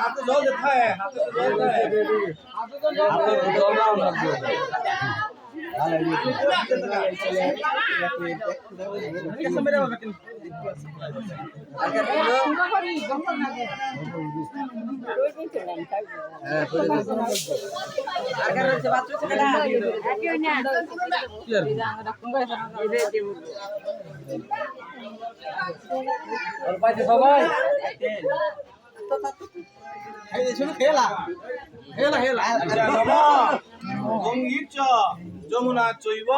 হাতে জল যেতে হয় হাতে জল যেতে হয় সবাই গঙ্গীচ যমুনা চৈব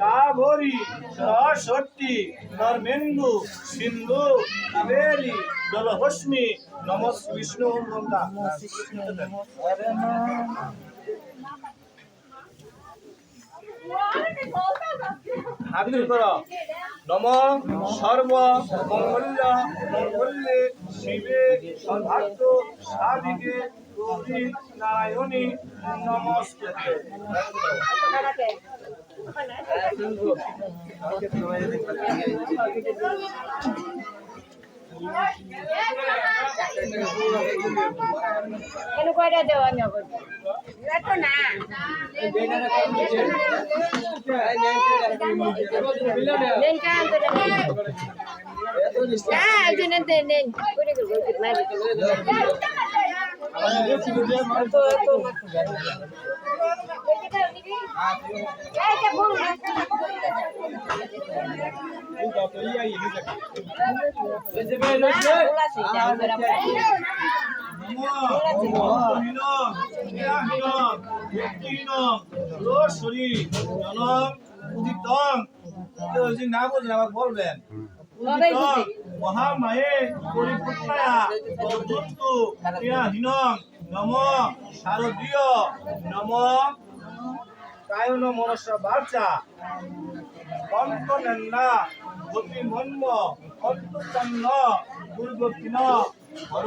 কাভরি সরস্বতী নর্মেন্দু সিন্ধু কাবেরী জলহস্মি নমস বিষ্ণু বন্দা। জোর করো নম সর্ব মঙ্গল্য মঙ্গল্যে শিবে সর্বার্থ সাধিকে গৌরী নারায়ণী নমস্তে। এনে কয়টা দেওয়া নেব? এত না নেন করে করে মারি এইটা বল না বুঝলেন আবার বলবেন মহামায়ে পরিপুত্রায়া বর্ধন্তু ক্রিয়াহীনং নম শারদীয় নম কায়ন মনস বাচা অন্তনেন্না গতি মন্ম অন্তচন্ন দুর্গতিন হর